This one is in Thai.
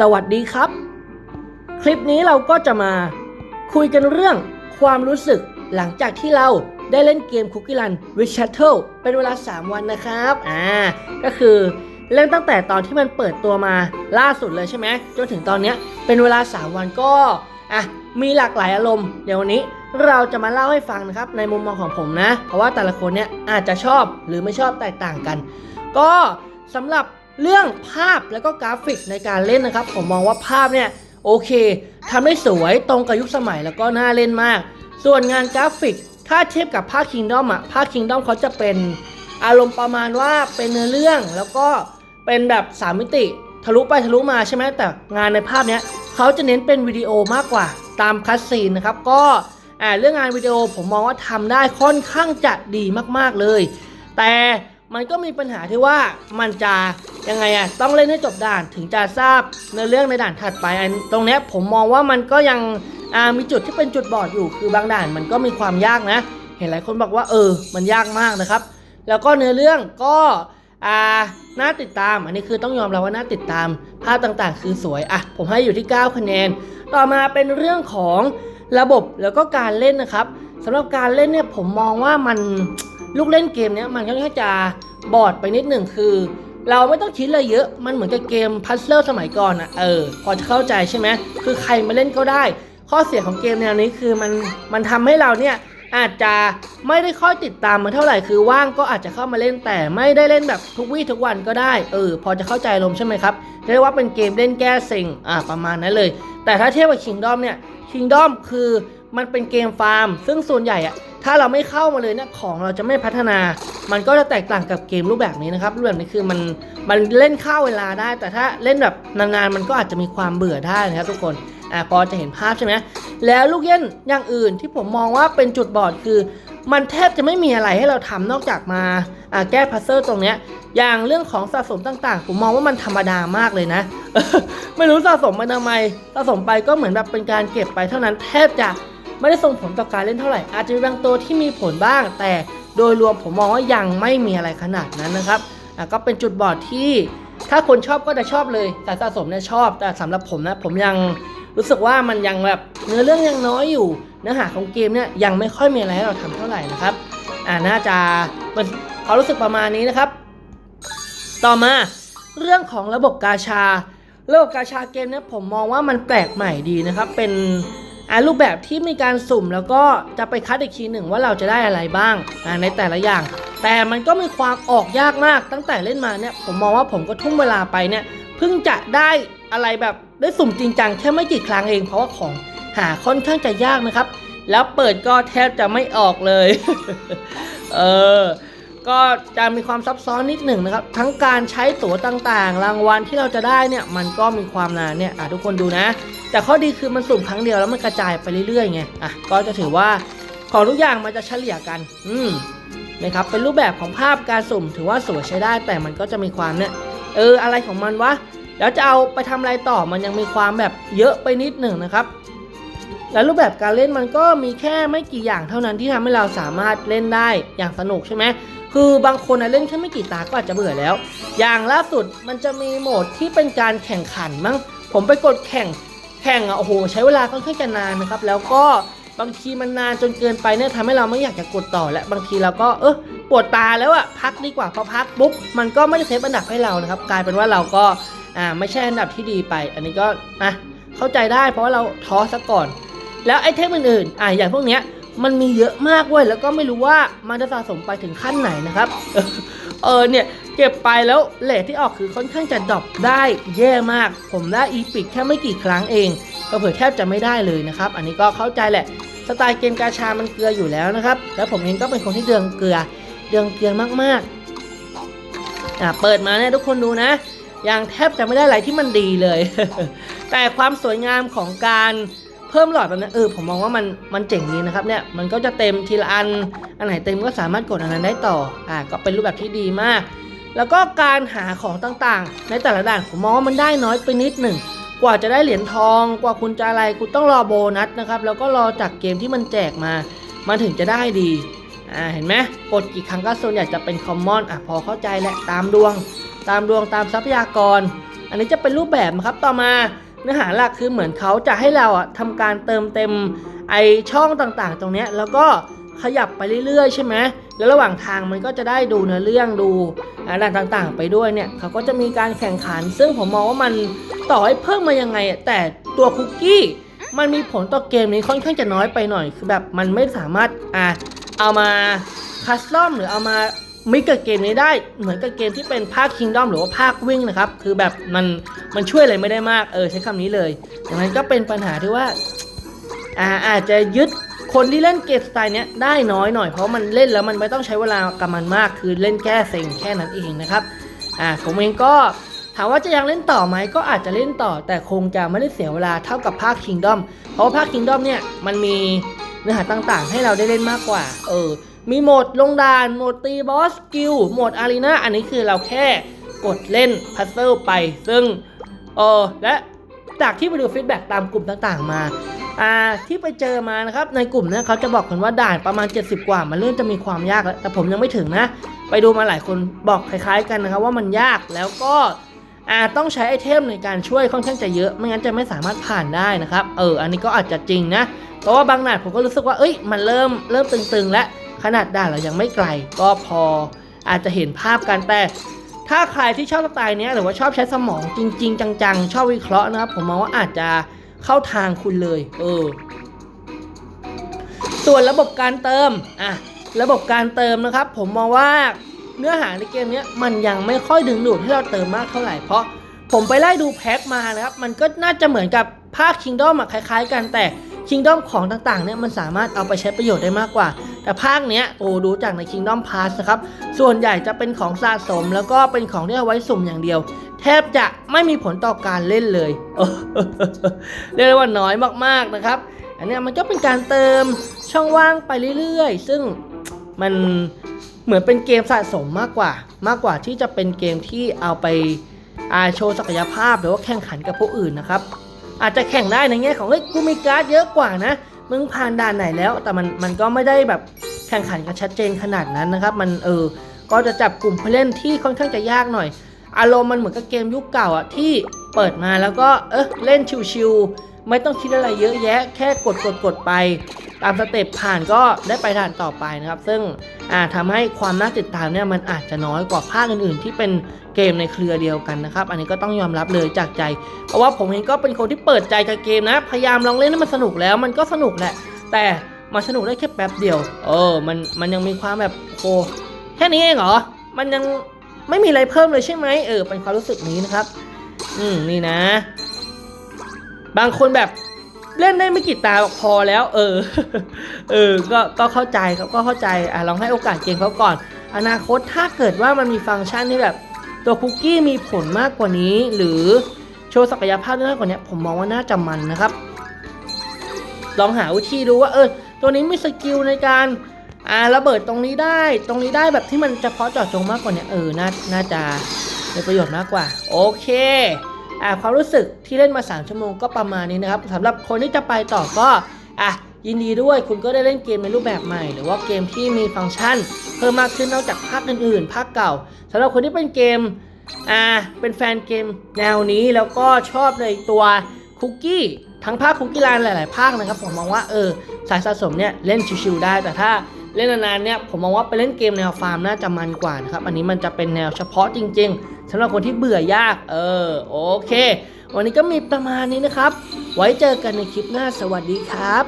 สวัสดีครับ คลิปนี้เราก็จะมาคุยกันเรื่องความรู้สึกหลังจากที่เราได้เล่นเกม Cookie Run with Shuttle เป็นเวลา 3 วันนะครับ อ่า ก็คือเล่นตั้งแต่ตอนที่มันเปิดตัวมาล่าสุดเลยใช่ไหมจนถึงตอนนี้เป็นเวลา 3 วันก็อะมีหลากหลายอารมณ์ เดี๋ยววันนี้เราจะมาเล่าให้ฟังนะครับในมุมมองของผมนะ เพราะว่าแต่ละคนเนี่ยอาจจะชอบหรือไม่ชอบแตกต่างกัน ก็สำหรับ เรื่องภาพแล้วก็กราฟิกในการเล่นนะครับ ผมมองว่าภาพเนี่ยโอเคทำได้สวยตรงกับยุคสมัยแล้วก็น่าเล่นมาก ส่วนงานกราฟิก ถ้าเทียบกับภาค Kingdom อะภาค Kingdom เขาจะเป็นอารมณ์ประมาณว่าเป็นเนื้อเรื่องแล้วก็เป็นแบบสามมิติ ทะลุไปทะลุมาใช่ไหมแต่งานในภาพเนี้ยเขาจะเน้นเป็นวิดีโอมากกว่าตามคัสซีนนะครับก็อ่าเรื่องงานวิดีโอผมมองว่าทำได้ค่อนข้างจะดีมากๆเลย แต่ มันก็มีปัญหาที่ว่ามันจะยังไงอะต้องเล่นให้จบด่านถึงจะทราบในเรื่องในด่านถัดไปอันตรงเนี้ยผมมองว่ามันก็ยังมีจุดที่เป็นจุดบอดอยู่คือบางด่านมันก็มีความยากนะ เห็นหลายคนบอกว่าเออ มันยากมากนะครับ แล้วก็เนื้อเรื่องก็อ่าน่าติดตามอันนี้คือต้องยอมรับว่าน่าติดตามภาพต่างๆ คือสวยอะผมให้อยู่ที่ 9 คะแนน ต่อมาเป็นเรื่องของระบบแล้วก็การเล่นนะครับสำหรับการเล่นเนี่ยผมมองว่ามัน ลูกเล่นเกมเนี้ยมันค่อนข้างจะบอดไปนิดหนึ่งคือ เราไม่ต้องคิดอะไรเยอะมันเหมือนกับเกมพัซเซิลสมัยก่อนอะ่ะเออพอจะเข้าใจใช่ไหมคือใครมาเล่นก็ได้ ข้อเสียของเกมแนวนี้คือมันมันทำให้เราเนี่ยอาจจะไม่ได้ค่อยติดตามมันเท่าไหร่คือว่างก็อาจจะเข้ามาเล่นแต่ไม่ได้เล่นแบบทุกวี่ทุกวันก็ได้เออพอจะเข้าใจลมใช่ไหมครับเรียกว่าเป็นเกมเล่นแก้สิ่งอ่าประมาณนั้นเลย แต่ถ้าเทียบกับ Kingdom เนี่ย Kingdom คือมันเป็นเกมฟาร์ม ซึ่งส่วนใหญ่อะ ถ้าเราไม่เข้ามาเลยเนี่ยของเราจะไม่พัฒนา มันก็จะแตกต่างกับเกมรูปแบบนี้นะครับรูปแบบนี้คือมันมันเล่นข้าวเวลาได้ แต่ถ้าเล่นแบบนานๆมันก็อาจจะมีความเบื่อได้นะครับทุกคนอ่าพอจะเห็นภาพใช่ไหมแล้วลูกเล่นอย่างอื่นที่ผมมองว่าเป็นจุดบอดคือ มันแทบจะไม่มีอะไรให้เราทำนอกจากมาอ่าแก้พัซเซิลตรงเนี้ยอย่างเรื่องของสะสมต่างๆ ผมมองว่ามันธรรมดามากเลยนะ ไม่รู้สะสมมาทำไมสะสมไปก็เหมือนแบบเป็นการเก็บไปเท่านั้นแทบจะ ไม่ได้ส่งผลต่อการเล่นเท่าไหร่ อาจจะมีบางตัวที่มีผลบ้าง แต่โดยรวมผมมองว่ายังไม่มีอะไรขนาดนั้นนะครับก็เป็นจุดบอดที่ถ้าคนชอบก็จะชอบเลยแต่สะสมเนี่ยชอบ แต่สำหรับผมนะผมยังรู้สึกว่ามันยังแบบเนื้อเรื่องยังน้อยอยู่ เนื้อหาของเกมเนี่ยยังไม่ค่อยมีอะไรให้เราทำเท่าไหร่นะครับอ่าน่าจะเป็นความรู้สึกประมาณนี้นะครับ ต่อมาเรื่องของระบบกาชา ระบบกาชาเกมเนี่ยผมมองว่ามันแปลกใหม่ดีนะครับ เป็น อ่ารูปแบบที่มีการสุ่มแล้วก็จะไปคัดอีกทีหนึ่งว่าเราจะได้อะไรบ้างอ่าในแต่ละอย่าง แต่มันก็มีความออกยากมากตั้งแต่เล่นมาเนี่ยผมมองว่าผมก็ทุ่มเวลาไปเนี่ยเพิ่งจะได้อะไรแบบได้สุ่มจริงจังแค่ไม่กี่ครั้งเองเพราะว่าของหาค่อนข้างจะยากนะครับ แล้วเปิดก็แทบจะไม่ออกเลย เออ ก็จะมีความซับซ้อนนิดหนึ่งนะครับ ทั้งการใช้ตั๋วต่างๆ รางวัลที่เราจะได้เนี่ยมันก็มีความนานเนี่ยอะทุกคนดูนะ แต่ข้อดีคือมันสุ่มครั้งเดียวแล้วมันกระจายไปเรื่อยๆไงอะก็จะถือว่าของทุกอย่างมันจะเฉลี่ยกัน อืมนะครับเป็นรูปแบบของภาพการสุ่มถือว่าสวยใช้ได้ แต่มันก็จะมีความเนี่ยเอออะไรของมันวะแล้วจะเอาไปทำอะไรต่อมันยังมีความแบบเยอะไปนิดหนึ่งนะครับแล้วรูปแบบการเล่นมันก็มีแค่ไม่กี่อย่างเท่านั้นที่ทำให้เราสามารถเล่นได้อย่างสนุกใช่ไหม คือบางคนนะเล่นแค่ไม่กี่ตาก็อาจจะเบื่อแล้ว อย่างล่าสุดมันจะมีโหมดที่เป็นการแข่งขันมั้งผมไปกดแข่งแข่งอะโอ้โหใช้เวลาค่อนข้างจะนานนะครับ แล้วก็บางทีมันนานจนเกินไปเนี่ยทำให้เราไม่อยากจะกดต่อและบางทีเราก็เออปวดตาแล้วอะพักดีกว่าพอพักปุ๊บมันก็ไม่ได้เซฟอันดับให้เรานะครับ กลายเป็นว่าเราก็อ่าไม่ใช่อันดับที่ดีไป อันนี้ก็อะเข้าใจได้เพราะว่าเราท้อซะก่อน แล้วไอเทมอื่นๆอะอย่างพวกเนี้ย มันมีเยอะมากเว้ยแล้วก็ไม่รู้ว่ามันจะสะสมไปถึงขั้นไหนนะครับ เออเนี่ย เก็บไปแล้วเลทที่ออกคือค่อนข้างจะดรอปได้แย่มาก ผมได้อีพิกแค่ไม่กี่ครั้งเองก็เผื่อแทบจะไม่ได้เลยนะครับ อันนี้ก็เข้าใจแหละสไตล์เกมกาชามันเกลืออยู่แล้วนะครับ แล้วผมเองก็เป็นคนที่เดืองเกลือ เดืองเกลือมากๆอะเปิดมาเนี่ยทุกคนดูนะยังแทบจะไม่ได้อะไรที่มันดีเลย แต่ความสวยงามของการ พิ่มหลอดแบบนี้เออผมมองว่ามันมันเจ๋งดีนะครับเนี่ยมันก็จะเต็มทีละอันอันไหนเต็มก็สามารถกดอันนั้นได้ต่ออ่าก็เป็นรูปแบบที่ดีมาก แล้วก็การหาของต่างๆ ในแต่ละด่านผมมองว่ามันได้น้อยไปนิดหนึ่งกว่าจะได้เหรียญทอง กว่าคุณจะอะไรคุณต้องรอโบนัสนะครับแล้วก็รอจากเกมที่มันแจกมามันถึงจะได้ดีอ่าเห็นไหมกดกี่ครั้งก็ส่วนใหญ่จะเป็นคอมมอนอะพอเข้าใจแหละตามดวง ตามดวงตามทรัพยากร อันนี้จะเป็นรูปแบบนะครับต่อมา เนื้อหาหลักคือเหมือนเขาจะให้เราอะทำการเติมเต็มไอช่องต่างๆ ตรงเนี้ยแล้วก็ขยับไปเรื่อยๆ ใช่ไหมแล้วระหว่างทางมันก็จะได้ดูเนื้อเรื่องดูอะไรต่างๆ ไปด้วยเนี่ยเขาก็จะมีการแข่งขัน ซึ่งผมมองว่ามันต่อให้เพิ่มมายังไง แต่ตัวคุกกี้มันมีผลต่อเกมนี้ค่อนข้างจะน้อยไปหน่อย คือแบบมันไม่สามารถอะเอามาคัสตอมหรือเอามา มิกกับเกมนี้ได้เหมือนกับเกมที่เป็นภาค Kingdom หรือว่าภาควิ่งนะครับ คือแบบมันมันช่วยอะไรไม่ได้มากเออใช้คำนี้เลยดังนั้นก็เป็นปัญหาที่ว่าอาอาจจะยึดคนที่เล่นเกมสไตล์เนี้ยได้น้อยหน่อยเพราะมันเล่นแล้วมันไม่ต้องใช้เวลากับมันมาก คือเล่นแก้เซ็งแค่นั้นเองนะครับอ่าผมเองก็ถามว่าจะยังเล่นต่อไหมก็อาจจะเล่นต่อ แต่คงจะไม่ได้เสียเวลาเท่ากับภาค Kingdom เพราะภาค Kingdom เนี่ยมันมีเนื้อหาต่างๆ ให้เราได้เล่นมากกว่า เออ มีโหมดลงดานโหมดตีบอสกิลโหมดอารีนาอันนี้คือเราแค่กดเล่นพัซเซิลไป ซึ่งเออและจากที่ไปดูฟีดแบ็กตามกลุ่มต่างๆมาอ่าที่ไปเจอมานะครับในกลุ่มเนี่ยเขาจะบอกกันว่าด่านประมาณ 70 กว่า มันเริ่มจะมีความยากแล้วแต่ผมยังไม่ถึงนะ ไปดูมาหลายคนบอกคล้ายๆกันนะครับว่ามันยากแล้วก็อ่าต้องใช้ไอเทมในการช่วยค่อนข้างจะเยอะ ไม่งั้นจะไม่สามารถผ่านได้นะครับ เออ อันนี้ก็อาจจะจริงนะ เพราะว่าบางด่านผมก็รู้สึกว่า เอ้ย มันเริ่มเริ่มตึงๆ แล้ว ขนาดด่านเรายังไม่ไกลก็พออาจจะเห็นภาพกันแต่ ถ้าใครที่ชอบสไตล์นี้หรือว่าชอบใช้สมองจริง ๆ จัง ๆ ชอบวิเคราะห์นะครับ ผมมองว่าอาจจะเข้าทางคุณเลย เออ ส่วนระบบการเติมอะระบบการเติมนะครับ ผมมองว่าเนื้อหาในเกมนี้มันยังไม่ค่อยดึงดูดให้เราเติมมากเท่าไหร่เพราะผมไปไล่ดูแพ็คมานะครับ มันก็น่าจะเหมือนกับภาค Kingdom อะคล้าย ๆ กันแต่ Kingdom ของต่างๆเนี่ยมันสามารถเอาไปใช้ประโยชน์ได้มากกว่า แต่ภาคเนี้ยโอ้ดูจากใน Kingdom Pass นะครับ ส่วนใหญ่จะเป็นของสะสมแล้วก็เป็นของที่เอาไว้สุ่มอย่างเดียว แทบจะไม่มีผลต่อการเล่นเลยเรียกได้ว่าน้อยมากๆนะครับ อันนี้มันก็เป็นการเติมช่องว่างไปเรื่อยๆ ซึ่งมันเหมือนเป็นเกมสะสมมากกว่า มากกว่าที่จะเป็นเกมที่เอาไปอาโชว์ศักยภาพหรือว่าแข่งขันกับผู้อื่นนะครับ อาจจะแข่งได้ในแง่ของเฮ้ยกูมีการ์ดเยอะกว่านะ มึงผ่านด่านไหนแล้ว แต่มันมันก็ไม่ได้แบบแข่งขันกันชัดเจนขนาดนั้นนะครับ มันเออก็จะจับกลุ่มผู้เล่นที่ค่อนข้างจะยากหน่อย อารมณ์มันเหมือนกับเกมยุคเก่าอะที่เปิดมาแล้วก็เออเล่นชิวๆ ไม่ต้องคิดอะไรเยอะแยะ แค่กดกดกดไป ตามสเต็ปผ่านก็ได้ไปด่านต่อไปนะครับ ซึ่งอ่าทำให้ความน่าติดตามเนี่ยมันอาจจะน้อยกว่าภาคอื่น ๆ ที่เป็นเกมในเครือเดียวกันนะครับ อันนี้ก็ต้องยอมรับเลยจากใจ เพราะว่าผมเองก็เป็นคนที่เปิดใจกับเกมนะ พยายามลองเล่นให้มันสนุกแล้วมันก็สนุกแหละ แต่มันสนุกได้แค่แป๊บเดียว เออ มันมันยังมีความแบบโอ้แค่นี้เองเหรอ มันยังไม่มีอะไรเพิ่มเลยใช่ไหมเออ เป็นความรู้สึกนี้นะครับ อืม นี่นะ บางคนแบบเล่นได้ไม่กี่ตาพอแล้ว เออ เออ ก็ก็เข้าใจครับก็เข้าใจอะลองให้โอกาสเกมเขาก่อน อนาคตถ้าเกิดว่ามันมีฟังก์ชันที่แบบ ตัวคุกกี้มีผลมากกว่านี้ หรือโชว์ศักยภาพได้มากกว่านี้ผมมองว่าน่าจะมันนะครับ ลองหาวิธีดูว่าเออตัวนี้มีสกิลในการอ่าระเบิดตรงนี้ได้ ตรงนี้ได้แบบที่มันเฉพาะเจาะจงมากกว่านี้เออน่าน่าจะมีประโยชน์มากกว่า โอเค ความรู้สึกที่เล่นมา 3 ชั่วโมงก็ประมาณนี้นะครับสำหรับคนที่จะไปต่อก็อะยินดีด้วยคุณก็ได้เล่นเกมในรูปแบบใหม่ หรือว่าเกมที่มีฟังก์ชัน เพิ่มมากขึ้นนอกจากภาคอื่นๆภาคเก่าสำหรับคนที่เป็นเกมอ่าเป็นแฟนเกมแนวนี้แล้วก็ชอบในตัวคุกกี้ทั้งภาคคุกกี้แลนหลาย ๆ ภาคนะครับ ผมมองว่าเออสายสะสมเนี่ยเล่นชิวๆได้แต่ถ้าเล่นนานๆเนี่ยผมมองว่าไปเล่นเกมแนวฟาร์มน่าจะมันกว่านะครับอันนี้มันจะเป็นแนวเฉพาะจริง ๆ สำหรับคนที่เบื่อยาก เออ โอเค วันนี้ก็มีประมาณนี้นะครับ ไว้เจอกันในคลิปหน้า สวัสดีครับ